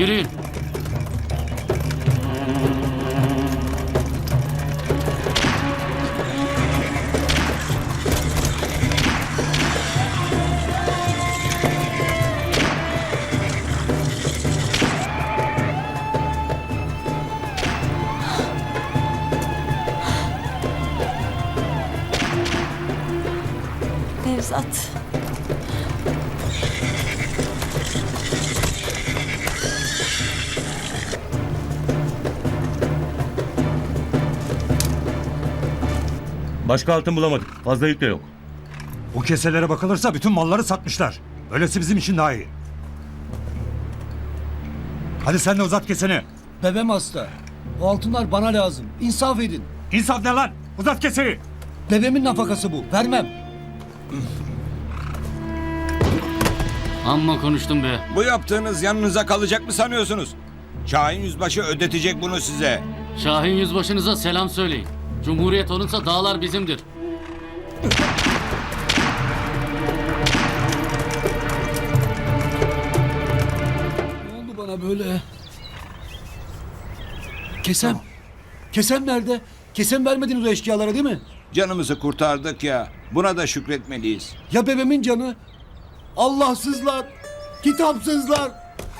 Yürüyün. Başka altın bulamadık. Fazla yük de yok. Bu keselere bakılırsa bütün malları satmışlar. Öylesi bizim için daha iyi. Hadi sen de uzat keseni. Bebem hasta. O altınlar bana lazım. İnsaf edin. İnsaf ne lan? Uzat keseni. Bebemin nafakası bu. Vermem. Amma konuştum be. Bu yaptığınız yanınıza kalacak mı sanıyorsunuz? Şahin Yüzbaşı ödetecek bunu size. Şahin yüzbaşınıza selam söyleyin. Cumhuriyet olunsa dağlar bizimdir. Ne oldu bana böyle? Kesem. Kesem nerede? Kesem vermediniz o eşkıyalara değil mi? Canımızı kurtardık ya. Buna da şükretmeliyiz. Ya bebemin canı? Allahsızlar. Kitapsızlar.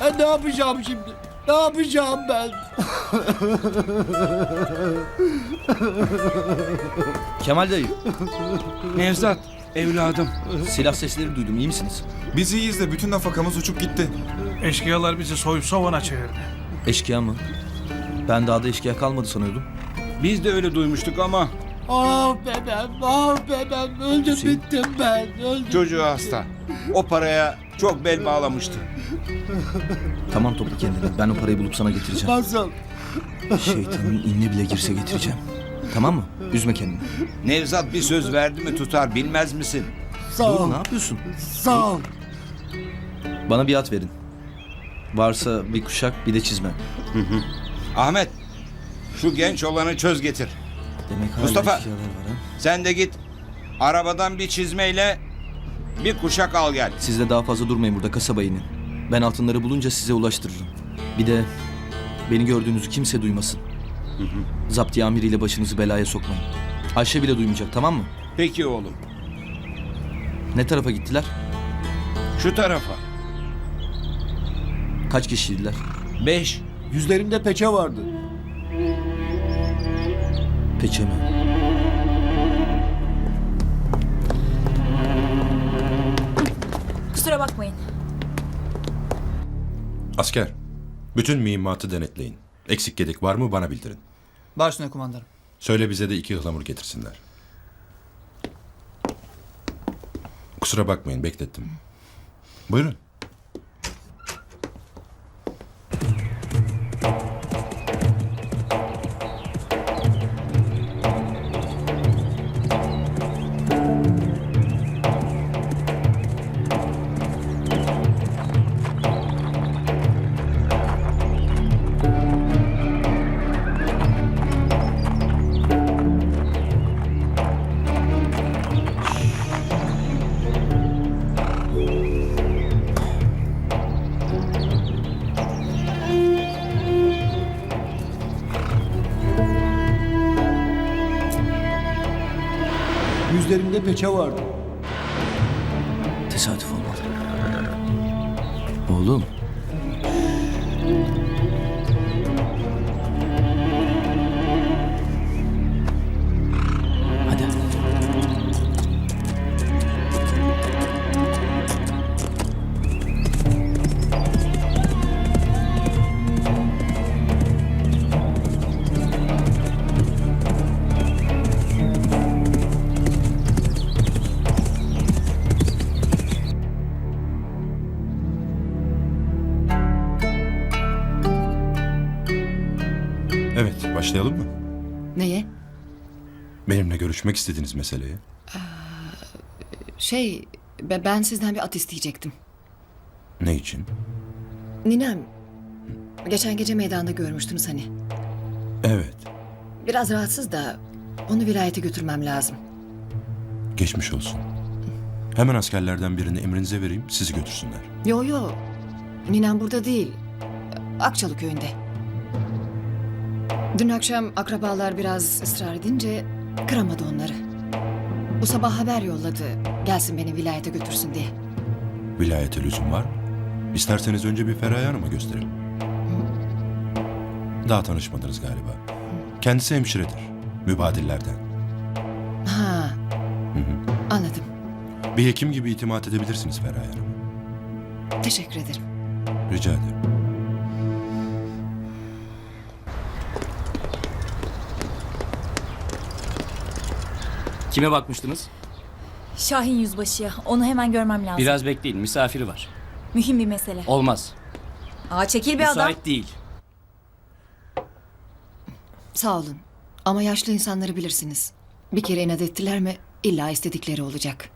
Ben ne yapacağım şimdi? Ne yapacağım ben? Kemal dayı, Nevzat, evladım. silah sesleri duydum. iyi misiniz? Biz iyiyiz de bütün nafakamız uçup gitti. Eşkıyalar bizi soyup sovana çevirdi. Eşkıya mı? Ben dağda eşkıya kalmadı sanıyordum. Biz de öyle duymuştuk ama Ah bebem, ah bebem. Öldüm Hüseyin. bittim ben. Öldüm. çocuğu hasta. O paraya çok bel bağlamıştı. Tamam topla kendini. Ben o parayı bulup sana getireceğim. Nasıl? Şeytanın inine bile girse getireceğim. Tamam mı? Üzme kendini. Nevzat bir söz verdi mi tutar bilmez misin? Sağ Dur ol. ne yapıyorsun? Sağ ol. Bana bir at verin. Varsa bir kuşak bir de çizme. Ahmet, şu genç olanı çöz getir. Demek hala Mustafa. eşkıyalar var ha. Sen de git arabadan bir çizmeyle bir kuşak al gel. Siz de daha fazla durmayın burada kasaba inin. Ben altınları bulunca size ulaştırırım. Bir de beni gördüğünüzü kimse duymasın. Zaptiye amiriyle başınızı belaya sokmayın. Ayşe bile duymayacak tamam mı? Peki oğlum. Ne tarafa gittiler? Şu tarafa. Kaç kişiydiler? Beş. Yüzlerinde peçe vardı. Peçe mi? Kusura bakmayın. Asker, bütün mühimmatı denetleyin. Eksik gedik var mı bana bildirin. Başüstüne kumandanım. Söyle bize de iki ıhlamur getirsinler. Kusura bakmayın beklettim. Buyurun. Yüzlerinde peçe vardı. Tesadüf olmalı. Oğlum. Başlayalım mı? Neye? Benimle görüşmek istediğiniz meseleye. Şey, be- ben sizden bir at isteyecektim. Ne için? Ninem, geçen gece meydanda görmüştünüz hani. Evet, Biraz rahatsız da onu vilayete götürmem lazım. geçmiş olsun. Hemen askerlerden birini emrinize vereyim, sizi götürsünler. Yo yo, Ninem burada değil. Akçalı köyünde. Dün akşam akrabalar biraz ısrar edince kıramadı onları. Bu sabah haber yolladı. Gelsin beni vilayete götürsün diye. Vilayete lüzum var mı? İsterseniz önce bir Feraye Hanım'a gösterelim. Daha tanışmadınız galiba. Kendisi hemşiredir. Mübadillerden. Ha. Anladım. Bir hekim gibi itimat edebilirsiniz Feraye Hanım. Teşekkür ederim. Rica ederim. Kime bakmıştınız? Şahin Yüzbaşı'ya. Onu hemen görmem lazım. Biraz bekleyin misafiri var. Mühim bir mesele. Olmaz. Aa çekil bir adam. değil. Sağ olun. Ama yaşlı insanları bilirsiniz. Bir kere inat ettiler mi illa istedikleri olacak.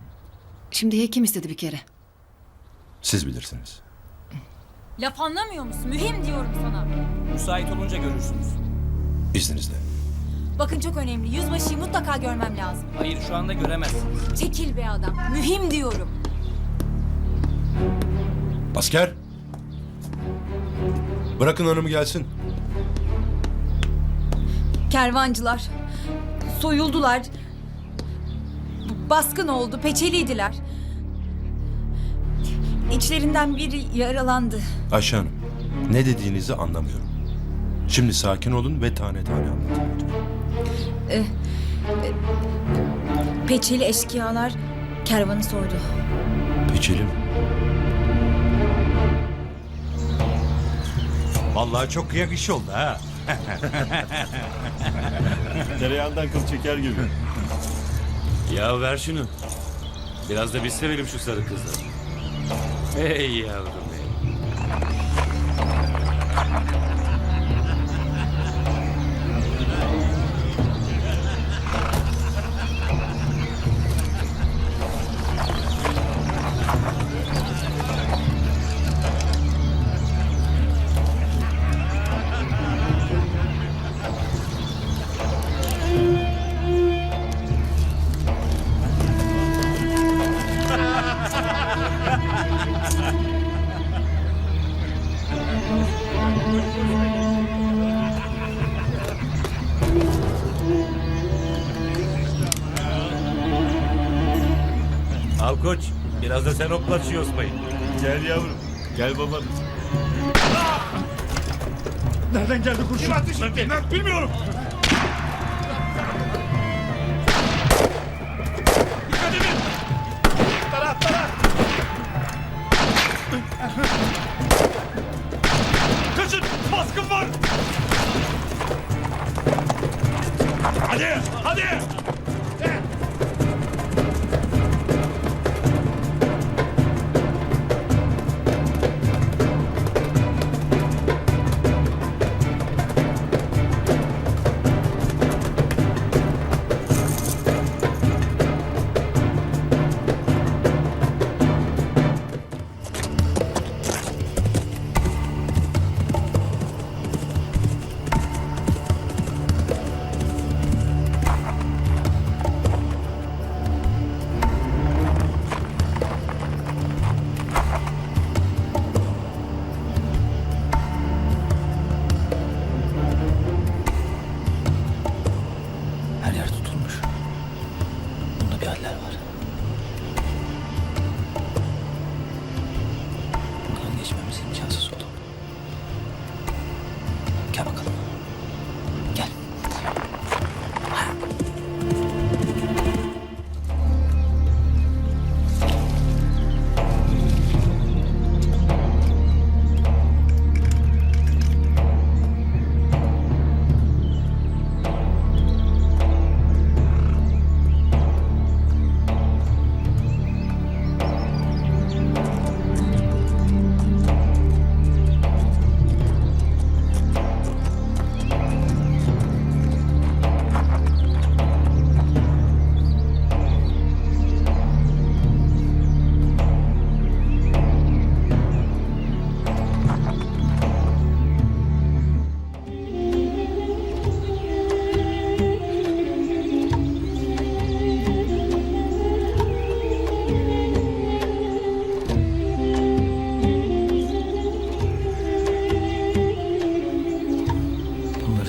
Şimdi hekim istedi bir kere. Siz bilirsiniz. Laf anlamıyor musun? Mühim diyorum sana. Müsait olunca görürsünüz. İzninizle. Bakın çok önemli. Yüzbaşıyı mutlaka görmem lazım. Hayır şu anda göremezsiniz. Çekil be adam. Mühim diyorum. Asker! Bırakın hanımı gelsin. Kervancılar. Soyuldular. Baskın oldu. Peçeliydiler. İçlerinden biri yaralandı. Ayşe Hanım, ne dediğinizi anlamıyorum. Şimdi sakin olun ve tane tane anlatın. Peçeli eşkıyalar kervanı soydu. Peçeli mi? Vallahi çok kıyak iş oldu ha. Tereyağından kıl çeker gibi. Ya ver şunu. Biraz da biz sevelim şu sarı kızları. Hey yavrum hey. Koç. Biraz da sen hoplat şu Osman'ı. Gel yavrum. Gel babanım. Nereden geldi kurşun? Kim etti? Bilmiyorum.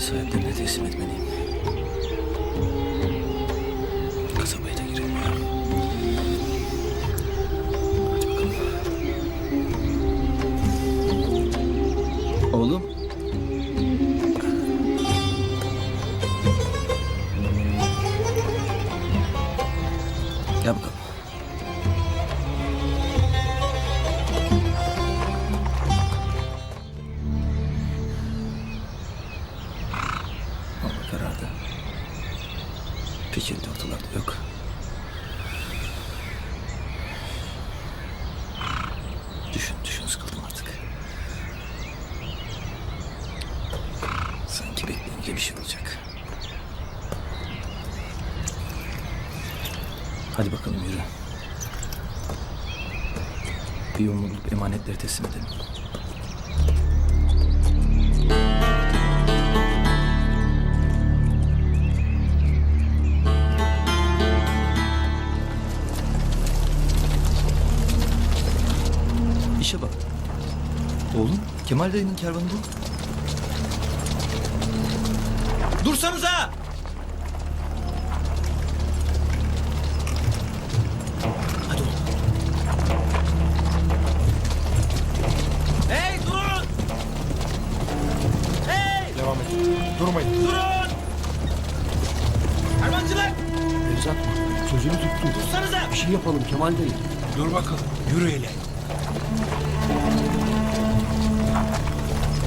sahiplerine teslim edin. Emanetleri teslim edelim. İşe bak. Oğlum Kemal dayının kervanı bu. Dursanıza! Durmayın. Durun! Kervancılar! Nevzat sözünü tuttu. Dursanıza! Bir şey yapalım Kemal dayı. Dur bakalım. Yürü hele.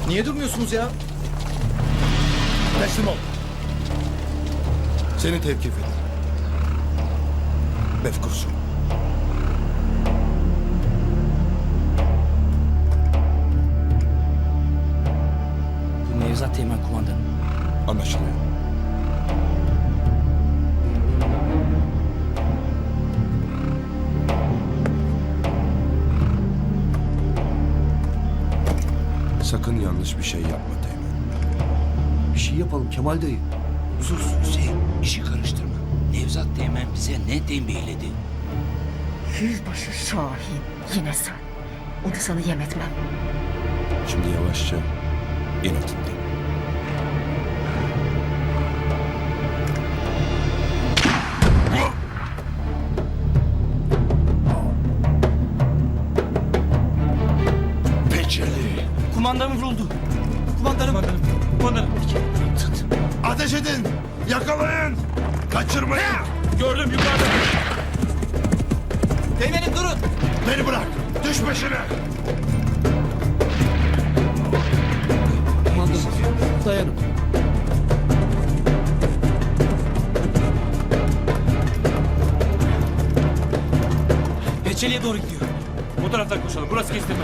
Niye durmuyorsunuz ya? Teslim ol. Seni tevkif ederim. Mefkursun. Kemal dayı. Sus Hüseyin işi karıştırma. Nevzat Teğmen bize ne tembihledi? Yüzbaşı Şahin. Yine sen. Onu sana yem etmem. Şimdi yavaşça atından. Peçeli'ye doğru gidiyor. Bu taraftan koşalım. Burası kestirme.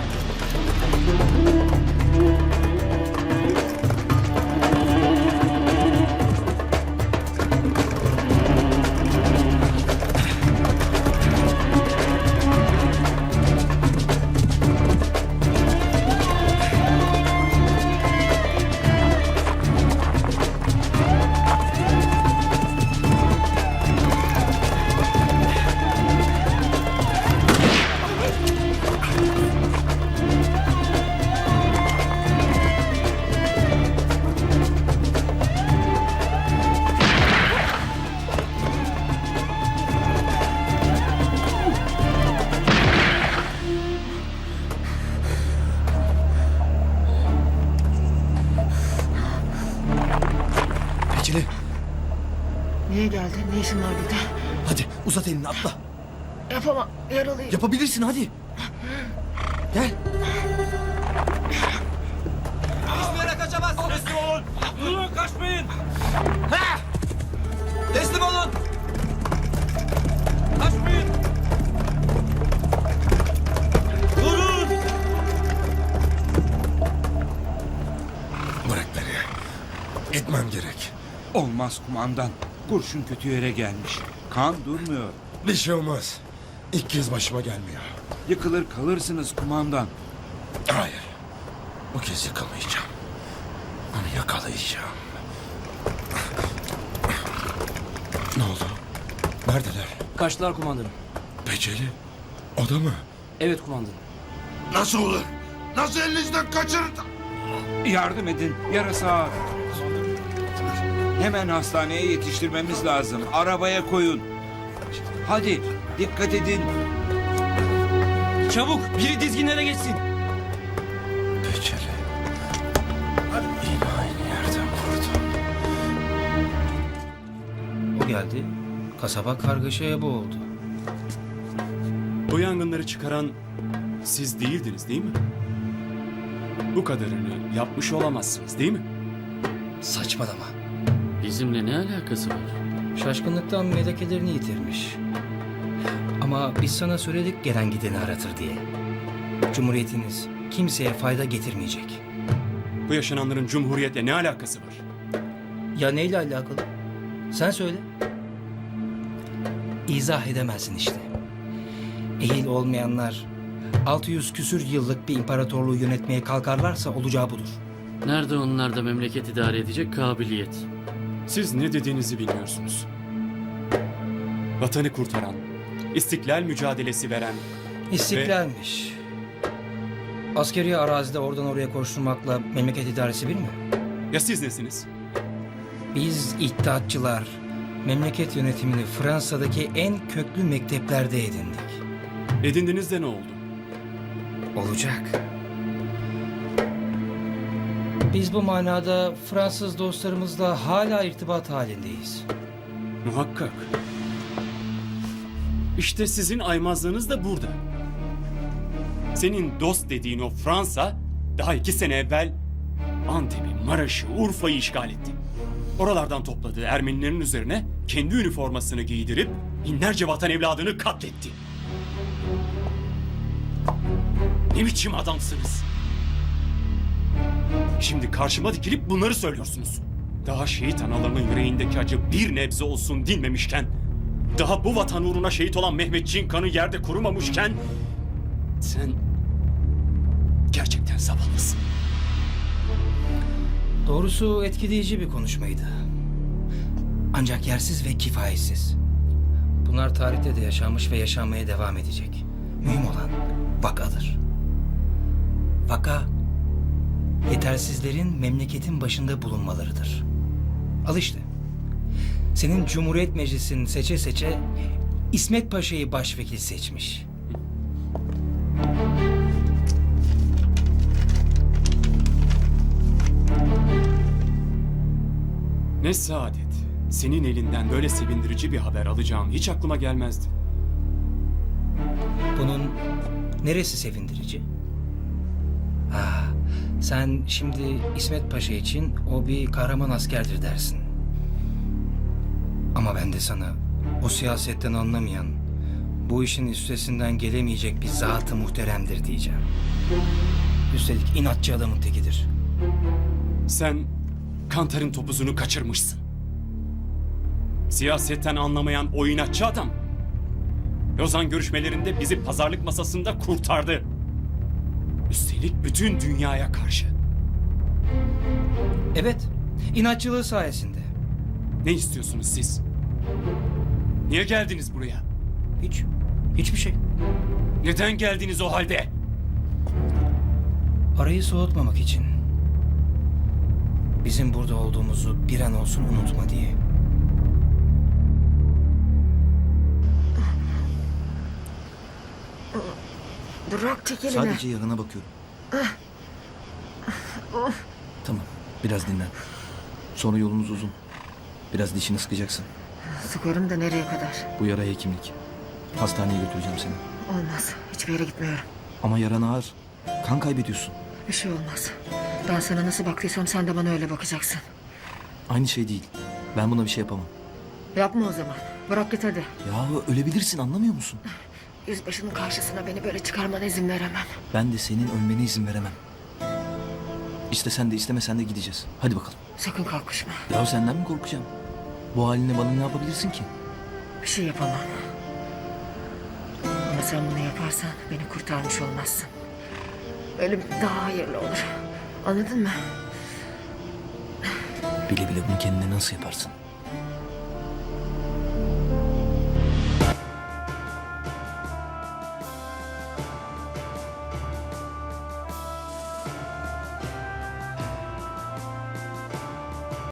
Yapamam. Yaralıyım. Yapabilirsin hadi. Gel. Hiçbir yere kaçamaz. Teslim olun. Durun kaçmayın. Ha! Teslim olun. Kaçmayın. Durun. Bırak beni. Gitmem gerek. Olmaz kumandan. Kurşun kötü yere gelmiş. Kan durmuyor. Bir şey olmaz. İlk kez başıma gelmiyor. Yıkılır kalırsınız kumandan. Hayır. Bu kez yakalayacağım. Onu yakalayacağım. Ne oldu? Neredeler? Kaçtılar kumandanım. Peçeli. O da mı? Evet kumandanım. Nasıl olur? Nasıl elinizden kaçırdı? Yardım edin. Yarası ağır. Hemen hastaneye yetiştirmemiz lazım. Arabaya koyun. Hadi Dikkat edin. Çabuk biri dizginlere geçsin. Peçeli. Yine aynı yerden vurdu. O geldi. Kasaba kargaşaya boğuldu. Bu yangınları çıkaran siz değildiniz değil mi? Bu kadarını yapmış olamazsınız değil mi? Saçmalama. Bizimle ne alakası var? Şaşkınlıktan melekelerini yitirmiş. Ama biz sana söyledik gelen gideni aratır diye. Cumhuriyetiniz kimseye fayda getirmeyecek. Bu yaşananların cumhuriyetle ne alakası var? Ya neyle alakalı? Sen söyle. İzah edemezsin işte. Ehil olmayanlar 600 küsür yıllık bir imparatorluğu yönetmeye kalkarlarsa olacağı budur. Nerede onlarda memleket idare edecek kabiliyet? Siz ne dediğinizi bilmiyorsunuz. Vatanı kurtaran, istiklal mücadelesi veren, İstiklalmiş. Askeri arazide oradan oraya koşturmakla memleket idaresi bir mi? ya siz nesiniz? Biz iddiatçılar memleket yönetimini Fransa'daki en köklü mekteplerde edindik. Edindiniz de ne oldu? Olacak. Biz bu manada Fransız dostlarımızla hala irtibat halindeyiz. Muhakkak. İşte sizin aymazlığınız da burada. Senin dost dediğin o Fransa daha iki sene evvel Antep'i, Maraş'ı, Urfa'yı işgal etti. Oralardan topladığı Ermenilerin üzerine kendi üniformasını giydirip binlerce vatan evladını katletti. Ne biçim adamsınız? Şimdi karşıma dikilip bunları söylüyorsunuz. Daha şehit analarının yüreğindeki acı bir nebze olsun dinmemişken, daha bu vatan uğruna şehit olan Mehmetçiğin kanı yerde kurumamışken, sen gerçekten zavallısın. Doğrusu etkileyici bir konuşmaydı. Ancak yersiz ve kifayetsiz. Bunlar tarihte de yaşanmış ve yaşanmaya devam edecek. Mühim olan vakadır. Vaka, yetersizlerin memleketin başında bulunmalarıdır. Al işte. Senin Cumhuriyet Meclisi'nin seçe seçe İsmet Paşa'yı başvekil seçmiş. Ne saadet. Senin elinden böyle sevindirici bir haber alacağım hiç aklıma gelmezdi. Bunun neresi sevindirici? Ah, sen şimdi İsmet Paşa için o bir kahraman askerdir dersin. Ama ben de sana o siyasetten anlamayan, bu işin üstesinden gelemeyecek bir zatı muhteremdir diyeceğim. Üstelik inatçı adamın tekidir. Sen Kantar'ın topuzunu kaçırmışsın. Siyasetten anlamayan o inatçı adam. Lozan görüşmelerinde bizi pazarlık masasında kurtardı. Üstelik bütün dünyaya karşı. Evet, inatçılığı sayesinde. Ne istiyorsunuz siz? Niye geldiniz buraya? Hiç, hiçbir şey. Neden geldiniz o halde? Arayı soğutmamak için. Bizim burada olduğumuzu bir an olsun unutma diye. Bırak çek Sadece yarana bakıyorum. Tamam. Biraz dinlen. Sonra yolumuz uzun. Biraz dişini sıkacaksın. Sıkarım da nereye kadar? Bu yara hekimlik. Hastaneye götüreceğim seni. Olmaz. Hiçbir yere gitmiyorum. Ama yaran ağır. Kan kaybediyorsun. Bir şey olmaz. Ben sana nasıl baktıysam sen de bana öyle bakacaksın. Aynı şey değil. Ben buna bir şey yapamam. Yapma o zaman. Bırak git hadi. Yahu ölebilirsin anlamıyor musun? Yüzbaşının karşısına beni böyle çıkarmana izin veremem. Ben de senin ölmene izin veremem. İstesen de istemesen de gideceğiz. Hadi bakalım. Sakın kalkışma. Ya senden mi korkacağım? Bu haline bana ne yapabilirsin ki? Bir şey yapamam. Ama sen bunu yaparsan beni kurtarmış olmazsın. Ölüm daha hayırlı olur. Anladın mı? Bile bile bunu kendine nasıl yaparsın?